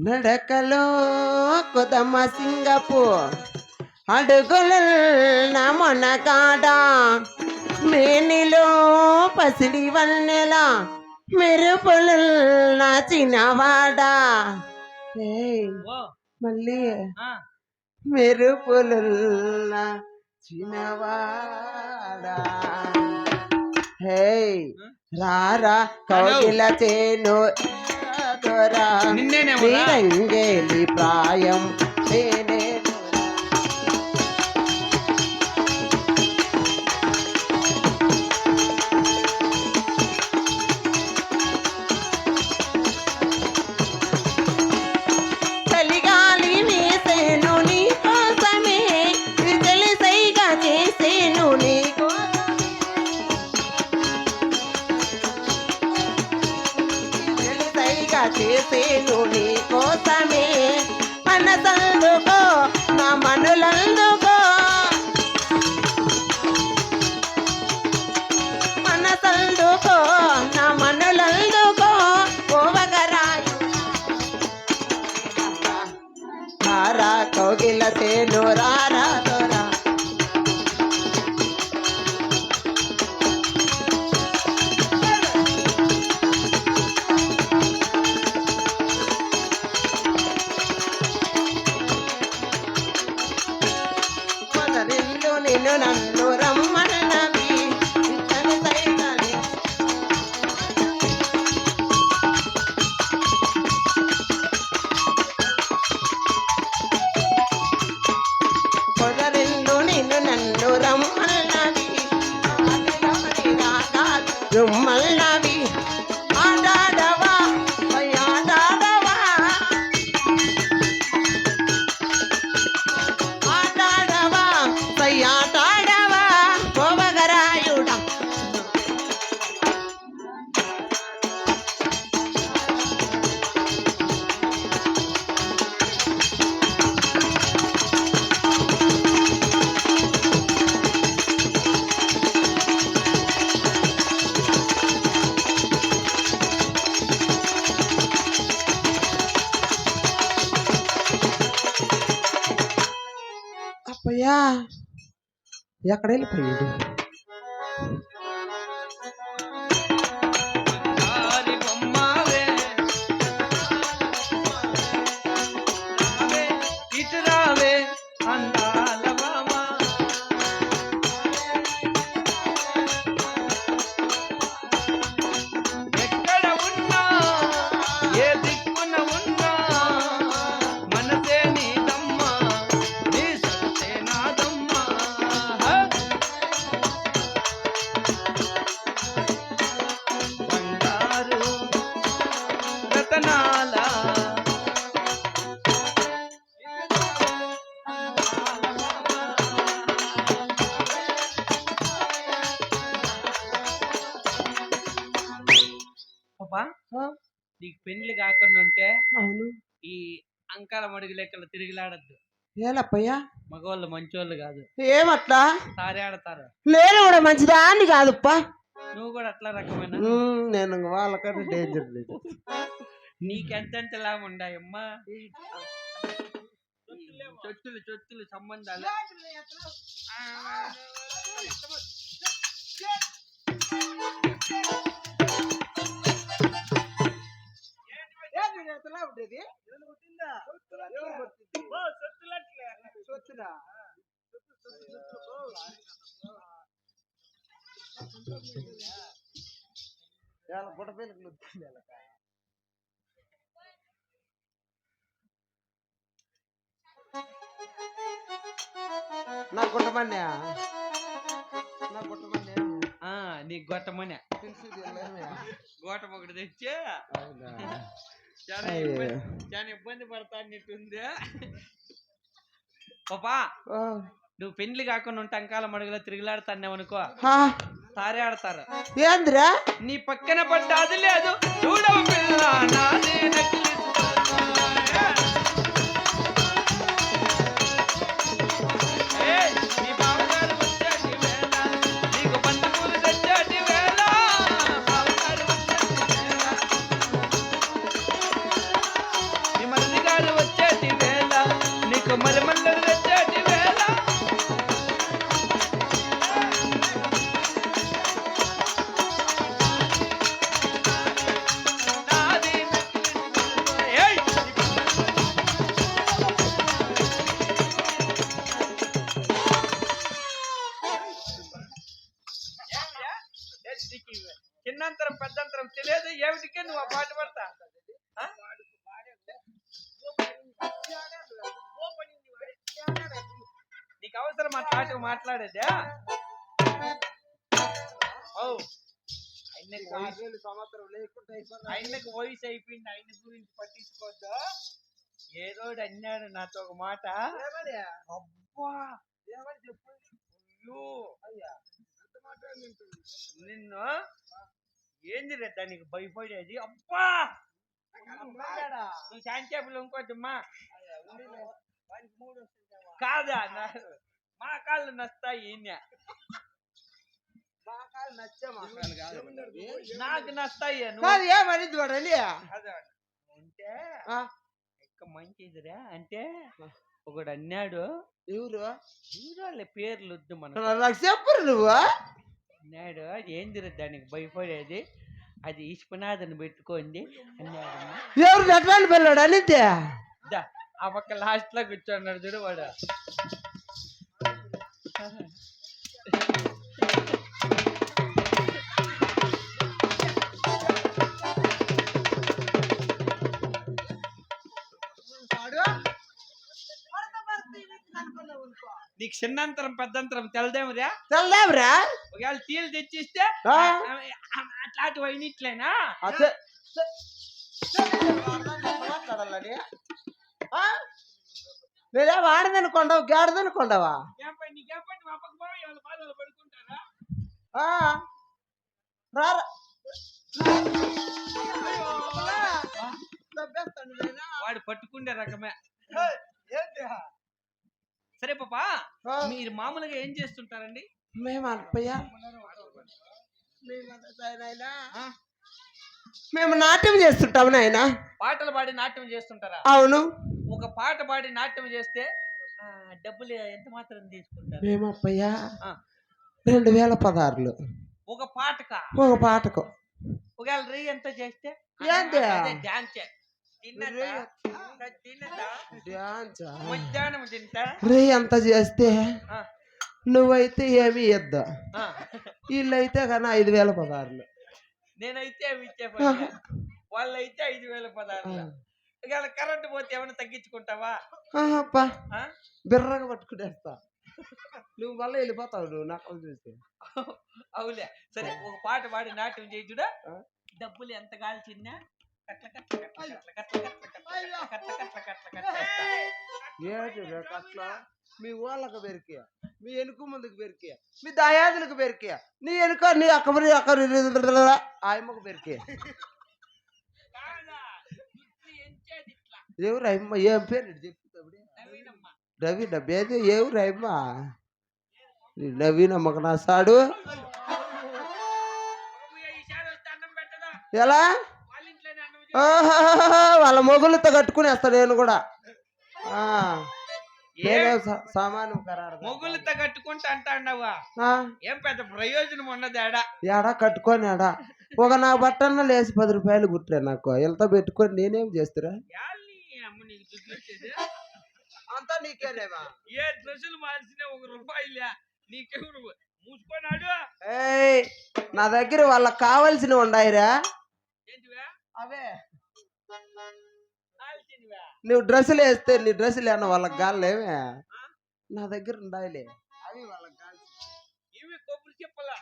నడకలో కుదమ సింగపూర్. అడుగుల మొనకాడ మేనిలో పసిడి వన్నెల. మెరుపులు చిన్నవాడా. మళ్ళీ మెరుపులు చిన్నవాడా. హే రారా కౌగిల చేను. శ్రీరంగేలి ప్రాయం. నేనేను చేసేను నీ కోసమే పొదరిల్లు నిన్ను याकडे पाहिजे నీకు పెళ్ళి కాకుండా ఉంటే అవును. ఈ అంకాల మడుగు లెక్కలు తిరిగిలాడద్దు. ఏలప్పయ్యా? మగవాళ్ళు మంచోళ్ళు కాదు. ఏమట్లా? సారి ఆడతారు నేను కూడా మంచిదాన్ని కాదుప్పా. నువ్వు కూడా అట్లా రకమైన? నేను వాళ్ళకంటే డేంజర్ లేదు. నీకెంతెంత లాభం ఉండాయమ్మా చొచ్చులు చొచ్చులు సంబంధాలు. నా గుట్టమన్యా నా గుట్టమన్యా ఆ నీ గొట్టమనే తెలిసింది? గోటం ఒకటి తెచ్చే? అవునా? చాలా. ఇబ్బంది చాలా ఇబ్బంది పడతా అన్నట్టుంది పాపా నువ్వు పెళ్ళి కాకుండా ఉంటే అంకాల మడుగులో తిరిగిలాడుతాన్నావు అనుకో. సారే ఆడతారు ఏందిరా? నీ పక్కన పడ్డ అది లేదు. చూడవు పిల్ల నాది నకిలీ మాట్లాడేదా? సంవత్సరం లేకుండా ఆయనకు వయసు అయిపోయింది ఆయన గురించి పట్టించుకోద్దా ఏదో అన్నాడు నాతో ఒక మాట. అబ్బా! నిన్ను? ఏంది రే దానికి భయపడేది? అబ్బా! నువ్వు శాంతి ఇంకోటి కాదా? నాకు మా కాళ్ళు నస్తాయి. నాకు నస్తాయి ఏమనిద్ది అంటే ఆ, ఎక్క మంచిదిరా అంటే ఒకడు అన్నాడు. ఎవరు? చూడాలి పేర్లు వద్దు నాకు చెప్పరు నువ్వు? అన్నాడు. అది ఏందిరా దానికి భయపడేది? అది ఈశ్వనాథని పెట్టుకోండి అన్నాడు ఎవరు నట్లాంటి పిల్లడు అనిద్దే దా, ఆ పక్క లాస్ట్లో కూర్చున్నాడు చూడు వాడు. నీకు చిన్నంతరం పెద్దంతరం తెలదేమరా తెల్లావురా ఒకవేళ తీలు తెచ్చిస్తే. అట్లాంటి వైనిట్లేనా మాట్లాడాలని నేనేం ఆడదనుకోండావు గాడిదనుకోండావా వాడు పట్టుకుండే రకమే. సరే పాపా మీరు మామూలుగా ఏం చేస్తుంటారండి? మేము అల్పయ్యా మేము నాట్యం చేస్తుంటాము నాయన. పాటలు పాడి నాట్యం చేస్తుంటారా? అవును. ఒక పాట పాడి నాట్యం చేస్తే డబ్బులు ఎంత మాత్రం తీసుకుంటారు? మేము అప్పయ్యా. ఆ. రెండు వేల పదహారులు. ఒక పాటకా? ఒక పాటకు. ఒకవేళ రీ ఎంత చేస్తే? రే ఎంత? చేస్తే? నువ్వైతే ఏమి ఇద్దా. వీళ్ళైతే కానీ ఐదు వేల పదహారులు. నేనైతే అవి ఇచ్చే వాళ్ళైతే ఐదు వేల పదహారు ఇవాళ కరెంట్ పోతే ఏమైనా తగ్గించుకుంటావా బిర్రగా పట్టుకునేస్తా నువ్వు మళ్ళీ వెళ్ళిపోతావు నాకు చూస్తే అవులే సరే ఒక పాట పాడి నాట్యం చేయుడా డబ్బులు ఎంత కాల్చిందా ఏంటి కట్ల మీ ఊళ్ళకు పెరికియా మీ ఎనుకు ముందుకు పెరికియా మీ దయాదులకు పెరికియా నీ ఎనుక నీ అక్కబరి అక్కడ ఆయమ్మకు పెరికియా ఎవరు అమ్మ ఏం పేరు చెప్పు నవీన్ అమ్మ ఏది? ఎవరు అమ్మ నా సాడు. ఎలా? వాళ్ళ మొగులతో కట్టుకునేస్తాడు నేను కూడా. సామాను మొగులతో కట్టుకుంటా అంటావా ఏం పెద్ద ప్రయోజనం ఉన్నది ఏడా ఏడా కట్టుకొని ఏడా ఒక నా బట్టన్న లేచి పది రూపాయలు కుట్టారు నాకు. ఎంత పెట్టుకొని నేనేం చేస్తురా பண்ணிக்கிட்டு இருக்கு ಅಂತ ನೀ ಕೇಳೇವ ಏ ಟ್ರೆಷಲ್ ಮಾಡಿಸಿನ ఒక రూపాయి ಇಲ್ಲ నీకెవరు మూసుకోనాడు ఏయ్ నా దగ్గర వాళ్ళకి కావాల్సిన ఉండాయిరా ఏంటివా అవే నువ్వు డ్రెస్సులు వేస్తే నీ డ్రెస్సులు ఏమన్నా వాళ్ళకి గాలేవే నా దగ్గర ఉండాయిలే అవి వాళ్ళకి గాలి ఇవి కొబ్బరి చెప్పలా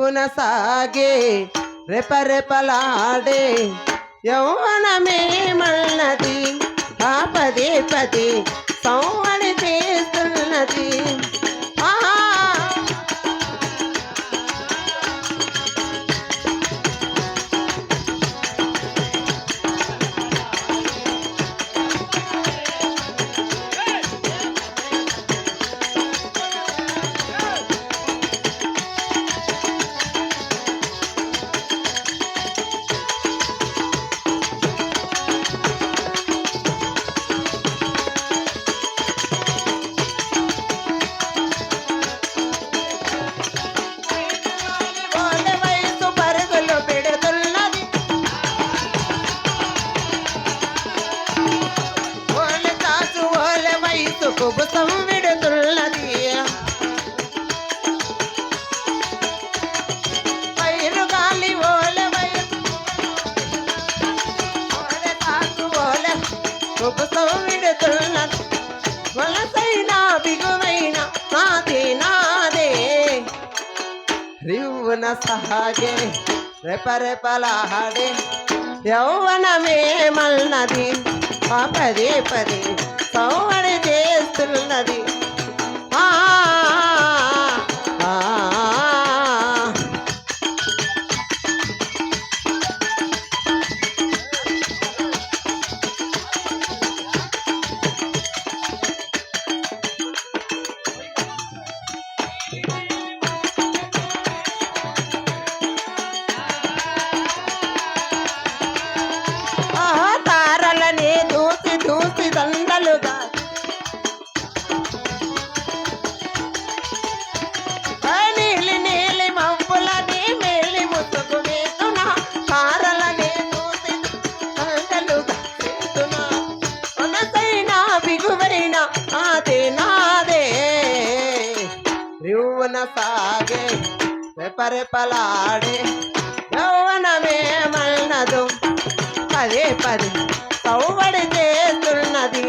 వైపున సాగే రెపరెపలాడే యౌవనమే మళ్ళది ఆపదే పదే సౌవని చేస్తున్నది. రివ్వున సహాగే రెపరెపలాడే యౌవనమే మల్నది ఆ పదే పదే సౌవడి చేస్తున్నది. రివ్వున సాగే రెపరెపలాడే యౌవనమే మల్నదు పదే పదే సౌబడి చేస్తున్నది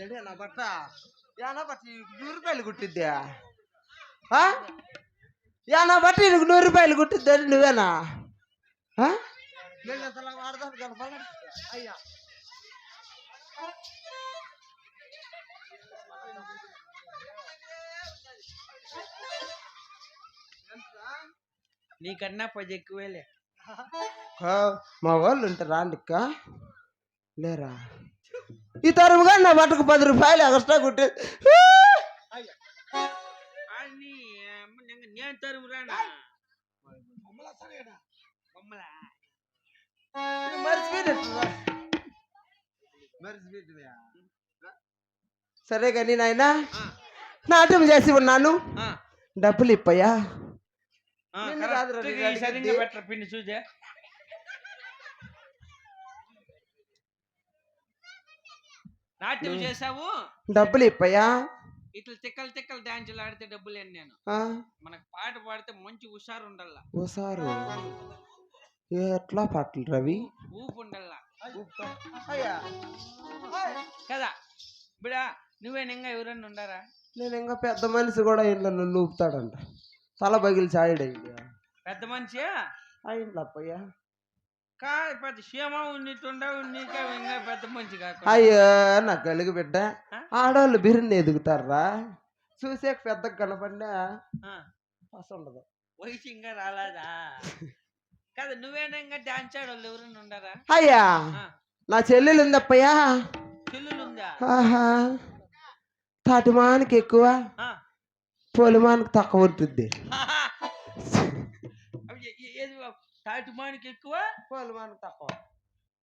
ఏంటి నా బట్ట యానా బట్ట నూరు రూపాయలు కుట్టిద్దా? ఆ? యానా బట్ట నీకు నూరు రూపాయలు కుట్టిద్దా? నువ్వేనా? అయ్యా. నీకన్నా పది ఎక్కువేలే. మా వాళ్ళు ఉంటారా లేరా? ఈ తరముగా నా బట్టకు పది రూపాయలు ఎక్స్ట్రా కుట్టి అని అమ్మ నింగ నేను తరుము రానా బొమ్మలా సరే కానీ నాయనా ఆ, నాట్యం చేసి ఉన్నాను ఆ, డబ్బులు ఇప్పయ్యా ఆ, నిన్ను కరెక్ట్గా కాదురా, ఈ నేను సరిగ్గా అడిగింది. పెట్టరా పిండి చూసే నాట్యం చేసావు డబ్బులు ఇప్పయ్యా ఇట్లా తిక్కలు తిక్కలు డాన్సులు ఆడితే డబ్బులేను నేను? ఆ, మనకు పాట పాడితే మంచి హుషారు ఉండాలా ఓసారు ఎట్లా పాటలు రవి? ఊపు ఉండాలా కదా బిడా నువ్వే ఇంకా ఎవరన్నా ఉండారా? నేను ఇంకా పెద్ద మనిషి కూడా ఇంట్లో నన్ను ఊపుతాడంట తల బగిలి చాయడు అయ్యా పెద్ద మనిషి అయింది అప్పయ్యా అయ్యో నా కలుగు బిడ్డ? ఆడవాళ్ళు బిర్రుని ఎదుగుతారా? చూసే పెద్ద కనపడినా ఉండదు. వయసు ఇంకా రాలేదా? కదా నువ్వేనా ఇంకా డాన్స్ ఆడవాళ్ళు ఎవరన్నా ఉండారా అయ్యా నా చెల్లెలు ఉందప్పయ్యా చెల్లులు ఉందా ఆహా తాటిమానికి ఎక్కువ. పొలిమానికి తక్కువ ఉంటుంది. ఏది బాబు? తాటి మానికి ఎక్కువ? పొలిమానికి తక్కువ.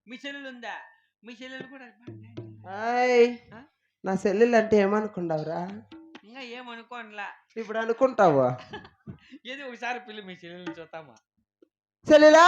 మీ చెల్లెలు ఉందా మీ చెల్లెలు కూడా ఆ? నా చెల్లెలు అంటే ఏమనుకున్నావురా ఇంకా ఏమనుకోనిలా? ఇప్పుడు అనుకుంటావు? ఏది ఒకసారి పిల్లి మీ చెల్లెలు చూద్దామా? చెల్లెలా?